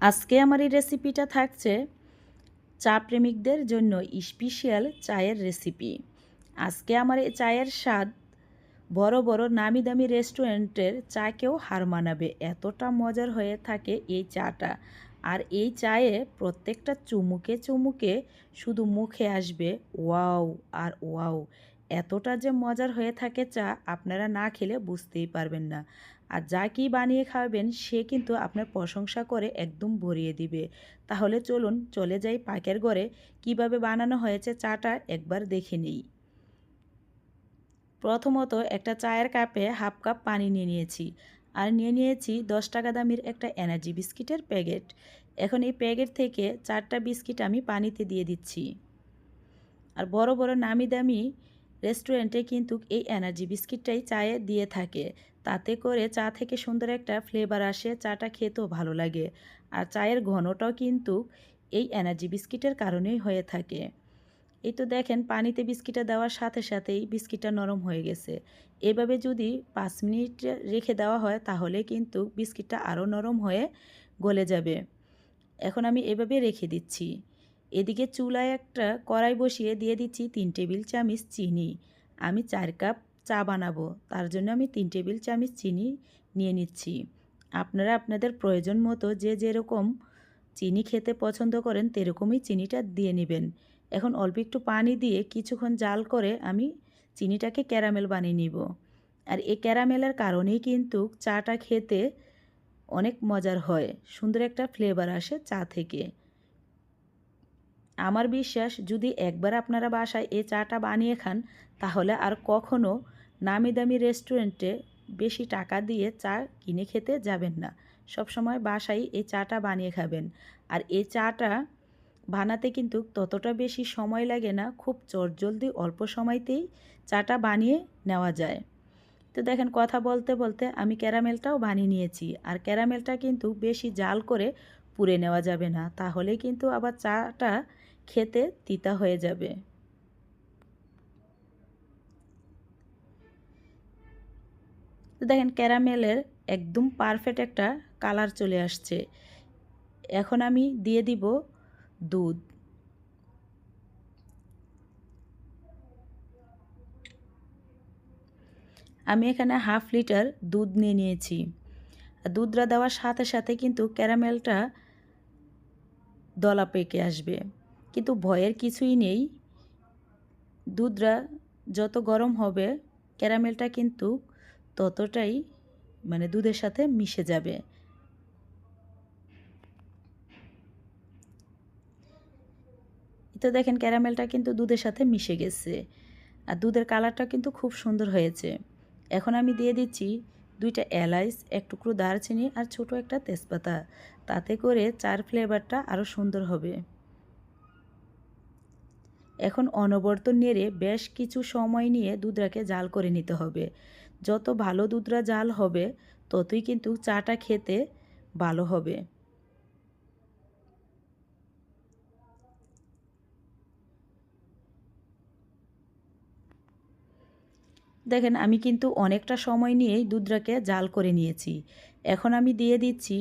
আজকে আমার এই রেসিপিটা থাকছে চা প্রেমিকদের জন্য স্পেশাল চায়ের রেসিপি আজকে আমার এই চায়ের স্বাদ বড় বড় নামি দামি রেস্টুরেন্টের চাকেও হার মানাবে। এতটা মজার হয়ে থাকে এই চাটা। আর এই চায়ে প্রত্যেকটা চুমুকে চুমুকে শুধু মুখে আসবে ওয়াও আর ওয়াও। এতটা যে মজার হয়ে থাকে চা আপনারা না খেলে বুঝতেই পারবেন না। আর যা কি বানিয়ে খাওয়াবেন সে কিন্তু আপনার প্রশংসা করে একদম ভরিয়ে দিবে। তাহলে চলুন চলে যাই পাকের ঘরে। কীভাবে বানানো হয়েছে চাটা একবার দেখে নিই। প্রথমত একটা চায়ের কাপে হাফ কাপ পানি নিয়ে নিয়েছি। আর নিয়ে নিয়েছি দশ টাকা দামের একটা এনার্জি বিস্কিটের প্যাকেট। এখন এই প্যাকেট থেকে চারটা বিস্কিট আমি পানিতে দিয়ে দিচ্ছি। আর বড় বড় নামি দামি রেস্টুরেন্টে কিন্তু এই এনার্জি বিস্কিটটাই চায়ে দিয়ে থাকে। তাতে করে চা থেকে সুন্দর একটা ফ্লেভার আসে, চাটা খেতেও ভালো লাগে। আর চায়ের ঘনটাও কিন্তু এই এনার্জি বিস্কিটের কারণেই হয়ে থাকে। এই তো দেখেন, পানিতে বিস্কিটটা দেওয়ার সাথে সাথেই বিস্কিটটা নরম হয়ে গেছে। এভাবে যদি পাঁচ মিনিট রেখে দেওয়া হয়, তাহলে কিন্তু বিস্কিটটা আরও নরম হয়ে গলে যাবে। এখন আমি এভাবে রেখে দিচ্ছি। এদিকে চুলায় একটা কড়াই বসিয়ে দিয়ে দিচ্ছি তিন টেবিল চামচ চিনি। আমি চার কাপ চা বানাবো। তার জন্য আমি তিন টেবিল চামচ চিনি নিয়ে নিচ্ছি। আপনারা আপনাদের প্রয়োজন মতো যে যেরকম চিনি খেতে পছন্দ করেন, তেরকমই চিনিটা দিয়ে নেবেন। এখন অল্প একটু পানি দিয়ে কিছুক্ষণ জাল করে আমি চিনিটাকে ক্যারামেল বানিয়ে নিব। আর এই ক্যারামেলের কারণেই কিন্তু চাটা খেতে অনেক মজার হয়, সুন্দর একটা ফ্লেভার আসে চা থেকে। আমার বিশ্বাস, যদি একবার আপনারা বাসায় এই চাটা বানিয়ে খান, তাহলে আর কখনো নামি দামি রেস্টুরেন্টে বেশি টাকা দিয়ে চা কিনে খেতে যাবেন না। সব সময় বাসায় এই চাটা বানিয়ে খাবেন। আর এই চাটা বানাতে কিন্তু ততটা বেশি সময় লাগে না, খুব চটজলদি অল্প সময়তেই চাটা বানিয়ে নেওয়া যায়। তো দেখেন, কথা বলতে বলতে আমি ক্যারামেলটাও বানিয়ে নিয়েছি। আর ক্যারামেলটা কিন্তু বেশি জাল করে পুড়ে নেওয়া যাবে না তাহলে কিন্তু আবার চাটা খেতে তিতা হয়ে যাবে। তো দেখেন ক্যারামেলের একদম পারফেক্ট একটা কালার চলে আসছে। এখন আমি দিয়ে দিব দুধ। আমি এখানে হাফ লিটার দুধ নিয়ে নিয়েছি। দুধটা দেওয়ার সাথে সাথে কিন্তু ক্যারামেলটা দলা পেকে আসবে। কিন্তু ভয়ের কিছুই নেই। দুধটা যত গরম হবে, ক্যারামেলটা কিন্তু ততটাই মানে দুধের সাথে মিশে যাবে। তো দেখেন ক্যারামেলটা কিন্তু দুধের সাথে মিশে গেছে। আর দুধের কালারটা কিন্তু খুব সুন্দর হয়েছে। এখন আমি দিয়ে দিচ্ছি দুইটা এলাইচ, এক টুকরো দারচিনি আর ছোট একটা তেজপাতা। তাতে করে চার ফ্লেভারটা আরও সুন্দর হবে। এখন অনবর্ত নেড়ে বেশ কিছু সময় নিয়ে দুধটাকে জাল করে নিতে হবে। যত ভালো দুধরা জাল হবে, ততই কিন্তু চাটা খেতে ভালো হবে। দেখেন, আমি কিন্তু অনেকটা সময় নিয়েই দুধটাকে জাল করে নিয়েছি। এখন আমি দিয়ে দিচ্ছি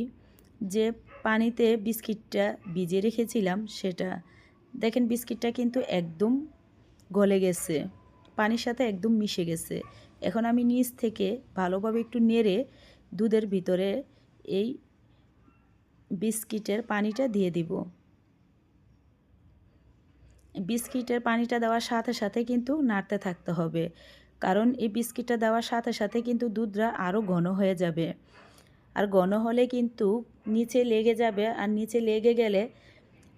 যে পানিতে বিস্কিটটা ভিজে রেখেছিলাম, সেটা দেখেন বিস্কিটটা কিন্তু একদম গলে গেছে, পানির সাথে একদম মিশে গেছে। এখন আমি নিচ থেকে ভালোভাবে একটু নেড়ে দুধের ভিতরে এই বিস্কিটের পানিটা দিয়ে দিব। বিস্কিটের পানিটা দেওয়ার সাথে সাথে কিন্তু নাড়তে থাকতে হবে, কারণ এই বিস্কিটটা দেওয়ার সাথে সাথে কিন্তু দুধটা আরও ঘন হয়ে যাবে। আর ঘন হলে কিন্তু নিচে লেগে যাবে, আর নিচে লেগে গেলে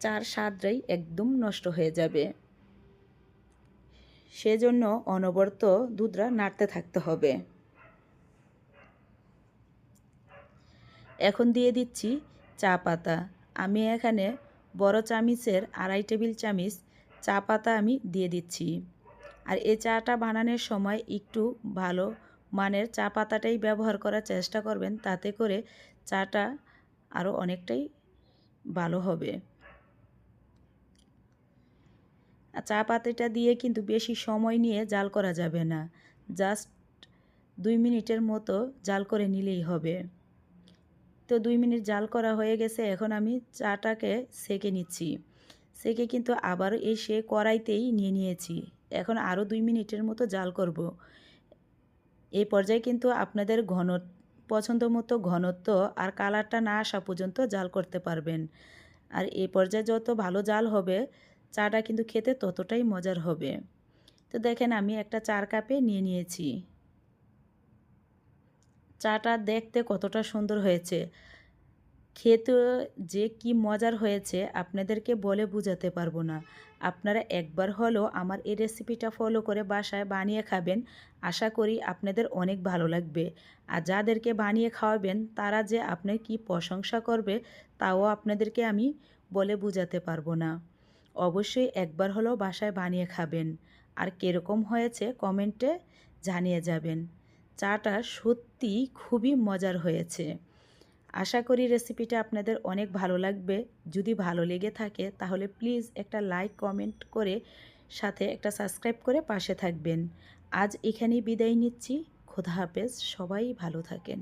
চার স্বাদটাই একদম নষ্ট হয়ে যাবে। সেজন্য অনবরত দুধরা নাড়তে থাকতে হবে। এখন দিয়ে দিচ্ছি চা পাতা। আমি এখানে বড় চামিচের আড়াই টেবিল চামিচ চা পাতা আমি দিয়ে দিচ্ছি। আর এই চাটা বানানোর সময় একটু ভালো মানের চা পাতাটাই ব্যবহার করার চেষ্টা করবেন, তাতে করে চাটা আরও অনেকটাই ভালো হবে আর চা পাতাটা দিয়ে কিন্তু বেশি সময় নিয়ে জাল করা যাবে না। জাস্ট দুই মিনিটের মতো জাল করে নিলেই হবে। তো দুই মিনিট জাল করা হয়ে গেছে, এখন আমি চাটাকে সেকে নিচ্ছি। সেকে কিন্তু আবার এই সে কড়াইতেই নিয়ে নিয়েছি। এখন আরও দুই মিনিটের মতো জাল করব। এই পর্যায়ে কিন্তু আপনাদের ঘন, পছন্দ মতো ঘনত্ব আর কালারটা না আসা পর্যন্ত জাল করতে পারবেন। আর এই পর্যায়ে যত ভালো জাল হবে চাটা কিন্তু খেতে ততটাই মজার হবে। তো দেখেন আমি একটা চার কাপে নিয়ে নিয়েছি। চাটা দেখতে কতটা সুন্দর হয়েছে। খেতে যে কি মজার হয়েছে আপনাদেরকে বলে বোঝাতে পারব না। আপনারা একবার হলেও আমার এই রেসিপিটা ফলো করে বাসায় বানিয়ে খাবেন। আশা করি আপনাদের অনেক ভালো লাগবে। আর যাদেরকে বানিয়ে খাওয়াবেন, তারা যে আপনার কি প্রশংসা করবে, তাও আপনাদেরকে আমি বলে বোঝাতে পারব না। অবশ্যই একবার হলেও বাসায় বানিয়ে খাবেন। আর কীরকম হয়েছে কমেন্টে জানিয়ে যাবেন। চাটা সত্যি খুবই মজার হয়েছে। আশা করি রেসিপিটা আপনাদের অনেক ভালো লাগবে। যদি ভালো লেগে থাকে তাহলে প্লিজ একটা লাইক, কমেন্ট করে সাথে একটা সাবস্ক্রাইব করে পাশে থাকবেন। আজ এখানেই বিদায় নিচ্ছি। খোদা হাফেজ। সবাই ভালো থাকেন।